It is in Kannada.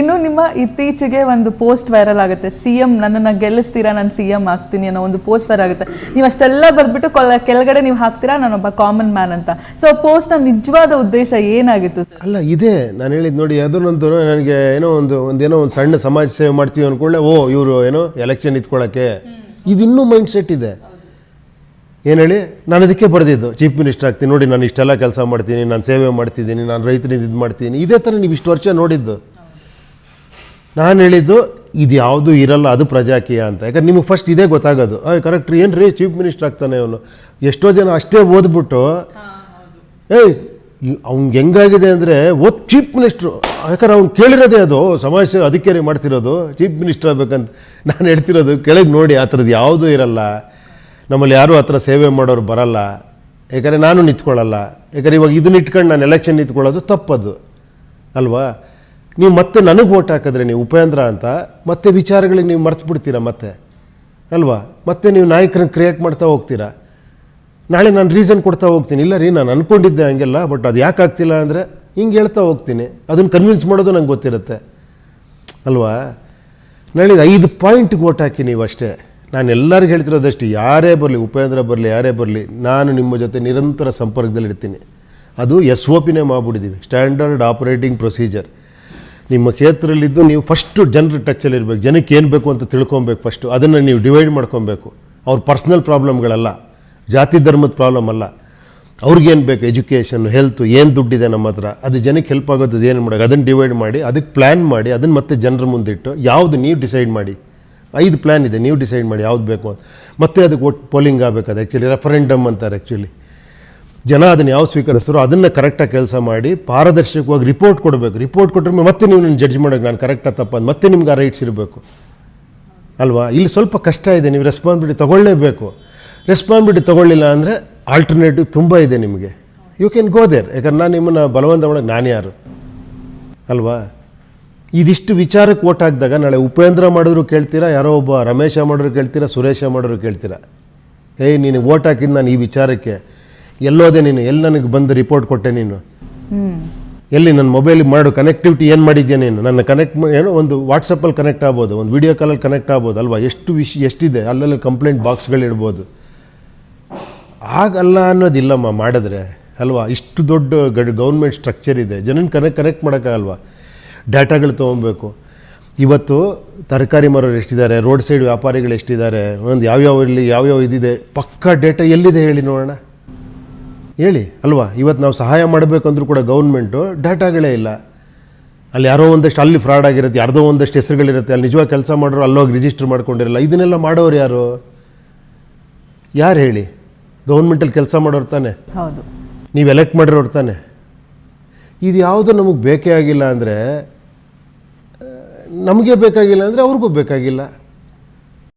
ಇನ್ನು ನಿಮ್ಮ ಇತ್ತೀಚೆಗೆ ಒಂದು ಪೋಸ್ಟ್ ವೈರಲ್ ಆಗುತ್ತೆ. ಸಿ ಎಂ ನನ್ನನ್ನು ಗೆಲ್ಲಿಸ್ತೀರಾ, ನಾನು ಸಿ ಎಂ ಆಗ್ತೀನಿ ಅನ್ನೋ ಒಂದು ಪೋಸ್ಟ್ ವೈರಲ್ ಆಗುತ್ತೆ. ನೀವು ಅಷ್ಟೆಲ್ಲ ಬರೆದ್ಬಿಟ್ಟು ಕೆಳಗಡೆ ನೀವು ಹಾಕ್ತೀರಾ ನಾನೊಬ್ಬ ಕಾಮನ್ ಮ್ಯಾನ್ ಅಂತ. ಸೊ ಪೋಸ್ಟ್ನ ನಿಜವಾದ ಉದ್ದೇಶ ಏನಾಗಿತ್ತು? ಅಲ್ಲ, ಇದೆ. ನಾನು ಹೇಳಿದ್ ನೋಡಿ ಅದನ್ನೊಂದು ನನಗೆ ಏನೋ ಒಂದು ಒಂದೇನೋ ಒಂದು ಸಣ್ಣ ಸಮಾಜ ಸೇವೆ ಮಾಡ್ತೀವಿ ಅಂದ್ಕೊಳ್ಳೆ ಓ, ಇವರು ಏನೋ ಎಲೆಕ್ಷನ್ ಇದ್ಕೊಳ್ಳೋಕ್ಕೆ ಇದು ಇನ್ನೂ ಮೈಂಡ್ ಸೆಟ್ ಇದೆ. ಏನು ಹೇಳಿ? ನಾನು ಅದಕ್ಕೆ ಬರೆದಿದ್ದು. ಚೀಫ್ ಮಿನಿಸ್ಟರ್ ಆಗ್ತೀನಿ. ನೋಡಿ, ನಾನು ಇಷ್ಟೆಲ್ಲ ಕೆಲಸ ಮಾಡ್ತೀನಿ, ನಾನು ಸೇವೆ ಮಾಡ್ತಿದ್ದೀನಿ, ನಾನು ರೈತರಿಂದ ಇದು ಮಾಡ್ತೀನಿ. ಇದೇ ಥರ ನೀವು ಇಷ್ಟು ವರ್ಷ ನೋಡಿದ್ದು. ನಾನು ಹೇಳಿದ್ದು ಇದು ಯಾವುದು ಇರಲ್ಲ ಅದು ಪ್ರಜಾಕೀಯ ಅಂತ. ಯಾಕಂದ್ರೆ ನಿಮಗೆ ಫಸ್ಟ್ ಇದೇ ಗೊತ್ತಾಗೋದು. ಕರೆಕ್ಟ್ ಏನು ರೀ. ಚೀಫ್ ಮಿನಿಸ್ಟರ್ ಆಗ್ತಾನೆ ಅವನು. ಎಷ್ಟೋ ಜನ ಅಷ್ಟೇ ಓದ್ಬಿಟ್ಟು ಏಯ್ ಅವ್ನಿಗೆ ಹೆಂಗಾಗಿದೆ ಅಂದರೆ ಓದ್ ಚೀಫ್ ಮಿನಿಸ್ಟ್ರು ಯಾಕಂದ್ರೆ ಅವ್ನು ಕೇಳಿರೋದೇ ಅದು. ಸಮಾಜ ಅದಕ್ಕೆ ರೀ ಮಾಡ್ತಿರೋದು. ಚೀಫ್ ಮಿನಿಸ್ಟರ್ ಆಗ್ಬೇಕಂತ ನಾನು ಹೇಳ್ತಿರೋದು ಕೆಳಗೆ ನೋಡಿ ಆ ಥರದ್ದು ಯಾವುದೂ ಇರಲ್ಲ. ನಮ್ಮಲ್ಲಿ ಯಾರೂ ಆ ಥರ ಸೇವೆ ಮಾಡೋರು ಬರಲ್ಲ. ಯಾಕಂದರೆ ನಾನು ನಿಂತ್ಕೊಳ್ಳಲ್ಲ. ಯಾಕಂದ್ರೆ ಇವಾಗ ಇದನ್ನ ಇಟ್ಕೊಂಡು ನಾನು ಎಲೆಕ್ಷನ್ ನಿಂತ್ಕೊಳ್ಳೋದು ತಪ್ಪದು. ಅಲ್ವಾ? ನೀವು ಮತ್ತೆ ನನಗೆ ಓಟ್ ಹಾಕಿದ್ರೆ ನೀವು ಉಪೇಂದ್ರ ಅಂತ, ಮತ್ತೆ ವಿಚಾರಗಳಿಗೆ ನೀವು ಮರ್ತು ಬಿಡ್ತೀರಾ ಮತ್ತೆ? ಅಲ್ವಾ? ಮತ್ತೆ ನೀವು ನಾಯಕರನ್ನು ಕ್ರಿಯೇಟ್ ಮಾಡ್ತಾ ಹೋಗ್ತೀರಾ? ನಾಳೆ ನಾನು ರೀಸನ್ ಕೊಡ್ತಾ ಹೋಗ್ತೀನಿ. ಇಲ್ಲ ರೀ, ನಾನು ಅಂದ್ಕೊಂಡಿದ್ದೆ ಹಂಗೆಲ್ಲ ಬಟ್ ಅದು ಯಾಕೆ ಆಗ್ತಿಲ್ಲ ಅಂದರೆ ಹಿಂಗೆ ಹೇಳ್ತಾ ಹೋಗ್ತೀನಿ. ಅದನ್ನು ಕನ್ವಿನ್ಸ್ ಮಾಡೋದು ನಂಗೆ ಗೊತ್ತಿರುತ್ತೆ. ಅಲ್ವಾ? ನಾಳೆ ಐದು ಪಾಯಿಂಟ್ಗೆ ಓಟ್ ಹಾಕಿ ನೀವು ಅಷ್ಟೇ. ನಾನು ಎಲ್ಲರಿಗೂ ಹೇಳ್ತಿರೋದಷ್ಟು, ಯಾರೇ ಬರಲಿ, ಉಪೇಂದ್ರ ಬರಲಿ, ಯಾರೇ ಬರಲಿ, ನಾನು ನಿಮ್ಮ ಜೊತೆ ನಿರಂತರ ಸಂಪರ್ಕದಲ್ಲಿ ಇರ್ತೀನಿ ಅದು ಎಸ್ ಒ ಪಿನೇ ಮಾಡಿಬಿಟ್ಟಿದ್ದೀವಿ ಸ್ಟ್ಯಾಂಡರ್ಡ್ ಆಪರೇಟಿಂಗ್ ಪ್ರೊಸೀಜರ್ ನಿಮ್ಮ ಕ್ಷೇತ್ರದಲ್ಲಿದ್ದು ನೀವು ಫಸ್ಟು ಜನರ ಟಚ್ಚಲ್ಲಿ ಇರಬೇಕು. ಜನಕ್ಕೆ ಏನು ಬೇಕು ಅಂತ ತಿಳ್ಕೊಬೇಕು ಫಸ್ಟು ಅದನ್ನು ನೀವು ಡಿವೈಡ್ ಮಾಡ್ಕೊಬೇಕು. ಅವ್ರ ಪರ್ಸ್ನಲ್ ಪ್ರಾಬ್ಲಮ್ಗಳಲ್ಲ ಜಾತಿ ಧರ್ಮದ ಪ್ರಾಬ್ಲಮ್ ಅಲ್ಲ. ಅವ್ರಿಗೇನು ಬೇಕು? ಎಜುಕೇಷನ್ ಹೆಲ್ತು ಏನು ದುಡ್ಡಿದೆ ನಮ್ಮ ಹತ್ರ? ಅದು ಜನಕ್ಕೆ ಹೆಲ್ಪ್ ಆಗೋದು ಏನು ಮಾಡೋದು? ಅದನ್ನು ಡಿವೈಡ್ ಮಾಡಿ, ಅದಕ್ಕೆ ಪ್ಲ್ಯಾನ್ ಮಾಡಿ, ಅದನ್ನು ಮತ್ತೆ ಜನರ ಮುಂದಿಟ್ಟು ಯಾವುದು ನೀವು ಡಿಸೈಡ್ ಮಾಡಿ. ಐದು ಪ್ಲ್ಯಾನ್ ಇದೆ, ನೀವು ಡಿಸೈಡ್ ಮಾಡಿ ಯಾವ್ದು ಬೇಕು ಅಂತ. ಮತ್ತೆ ಅದಕ್ಕೆ ಒಟ್ಟು ಪೋಲಿಂಗ್ ಆಗಬೇಕು. ಅದು ಆ್ಯಕ್ಚುಲಿ ರೆಫರೆಂಡಮ್ ಅಂತಾರೆ ಆ್ಯಕ್ಚುಲಿ ಜನ ಅದನ್ನು ಯಾವ ಸ್ವೀಕರಿಸ್ತಾರೋ ಅದನ್ನು ಕರೆಕ್ಟಾಗಿ ಕೆಲಸ ಮಾಡಿ ಪಾರದರ್ಶಕವಾಗಿ ರಿಪೋರ್ಟ್ ಕೊಡಬೇಕು. ರಿಪೋರ್ಟ್ ಕೊಟ್ಟರೆ ಮತ್ತೆ ನೀವು ನನ್ನ ಜಡ್ಜ್ ಮಾಡೋಕ್ಕೆ ನಾನು ಕರೆಕ್ಟಾಗಿ ತಪ್ಪ ಮತ್ತೆ ನಿಮ್ಗೆ ಆ ರೈಟ್ಸ್ ಇರಬೇಕು. ಅಲ್ವಾ? ಇಲ್ಲಿ ಸ್ವಲ್ಪ ಕಷ್ಟ ಇದೆ, ನೀವು ರೆಸ್ಪಾನ್ಸಿಬಿಲಿಟಿ ತೊಗೊಳ್ಳೇಬೇಕು. ರೆಸ್ಪಾನ್ಸಿಬಿಲಿಟಿ ತೊಗೊಳ್ಳಿಲ್ಲ ಅಂದರೆ ಆಲ್ಟರ್ನೇಟಿವ್ ತುಂಬ ಇದೆ ನಿಮಗೆ. ಯು ಕ್ಯಾನ್ ಗೋ ದೇರ್ ಯಾಕಂದ್ರೆ ನಾನು ನಿಮ್ಮನ್ನು ಬಲವಂತ ಒಳಗೆ ನಾನು ಯಾರು? ಅಲ್ವಾ? ಇದಿಷ್ಟು ವಿಚಾರಕ್ಕೆ ಓಟ್ ಹಾಕಿದಾಗ ನಾಳೆ ಉಪೇಂದ್ರ ಮಾಡಿದ್ರು ಕೇಳ್ತೀರಾ, ಯಾರೋ ಒಬ್ಬ ರಮೇಶ ಮಾಡಿದ್ರು ಕೇಳ್ತೀರಾ, ಸುರೇಶ ಮಾಡಿದ್ರು ಕೇಳ್ತೀರಾ? ಏಯ್, ನೀನು ಓಟ್ ಹಾಕಿದ್ದು ನಾನು ಈ ವಿಚಾರಕ್ಕೆ. ಎಲ್ಲೋದೆ ನೀನು, ಎಲ್ಲಿ ನನಗೆ ಬಂದು ರಿಪೋರ್ಟ್ ಕೊಟ್ಟೆ ನೀನು? ಎಲ್ಲಿ ನನ್ನ ಮೊಬೈಲಿಗೆ ಮಾಡು ಕನೆಕ್ಟಿವಿಟಿ ಏನು ಮಾಡಿದ್ಯಾ ನೀನು? ನನ್ನ ಕನೆಕ್ಟ್ ಏನು ಒಂದು ವಾಟ್ಸಪ್ಪಲ್ಲಿ ಕನೆಕ್ಟ್ ಆಗ್ಬೋದು, ಒಂದು ವೀಡಿಯೋ ಕಾಲಲ್ಲಿ ಕನೆಕ್ಟ್ ಆಗ್ಬೋದು ಅಲ್ವಾ? ಎಷ್ಟು ವಿಷ್ ಎಷ್ಟಿದೆ? ಅಲ್ಲಲ್ಲಿ ಕಂಪ್ಲೇಂಟ್ ಬಾಕ್ಸ್ಗಳಿರ್ಬೋದು ಆಗಲ್ಲ ಅನ್ನೋದಿಲ್ಲಮ್ಮ ಮಾಡಿದ್ರೆ, ಅಲ್ವಾ? ಇಷ್ಟು ದೊಡ್ಡ ಗಡ್ ಗೌರ್ಮೆಂಟ್ ಸ್ಟ್ರಕ್ಚರ್ ಇದೆ. ಜನನ ಕನೆಕ್ಟ್ ಕನೆಕ್ಟ್ ಮಾಡೋಕ್ಕಾಗಲ್ವಾ? ಡಾಟಾಗಳು ತೊಗೊಬೇಕು. ಇವತ್ತು ತರಕಾರಿ ಮಾರೋರು ಎಷ್ಟಿದ್ದಾರೆ? ರೋಡ್ ಸೈಡ್ ವ್ಯಾಪಾರಿಗಳು ಎಷ್ಟಿದ್ದಾರೆ? ಒಂದು ಯಾವ್ಯಾವ ಇಲ್ಲಿ ಯಾವ್ಯಾವ ಇದಿದೆ? ಪಕ್ಕಾ ಡೇಟಾ ಎಲ್ಲಿದೆ ಹೇಳಿ ನೋಡೋಣ. ಹೇಳಿ ಅಲ್ವಾ? ಇವತ್ತು ನಾವು ಸಹಾಯ ಮಾಡಬೇಕಂದ್ರೂ ಕೂಡ ಗೌರ್ಮೆಂಟು ಡಾಟಾಗಳೇ ಇಲ್ಲ. ಅಲ್ಲಿ ಯಾರೋ ಒಂದಷ್ಟು ಅಲ್ಲಿ ಫ್ರಾಡ್ ಆಗಿರುತ್ತೆ ಯಾರ್ದೋ ಒಂದಷ್ಟು ಹೆಸರುಗಳಿರುತ್ತೆ ಅಲ್ಲಿ ನಿಜವಾಗಿ ಕೆಲಸ ಮಾಡೋರು ಅಲ್ಲೋಗಿ ರಿಜಿಸ್ಟರ್ ಮಾಡ್ಕೊಂಡಿರಲ್ಲ ಇದನ್ನೆಲ್ಲ ಮಾಡೋರು ಯಾರು? ಯಾರು ಹೇಳಿ? ಗೌರ್ಮೆಂಟಲ್ಲಿ ಕೆಲಸ ಮಾಡೋರು ತಾನೆ? ಹೌದು. ನೀವು ಎಲೆಕ್ಟ್ ಮಾಡಿರೋರು ತಾನೆ? ಇದು ಯಾವುದು ನಮಗೆ ಬೇಕೇ ಆಗಿಲ್ಲ ಅಂದರೆ ನಮಗೆ ಬೇಕಾಗಿಲ್ಲ ಅಂದರೆ ಅವ್ರಿಗೂ ಬೇಕಾಗಿಲ್ಲ.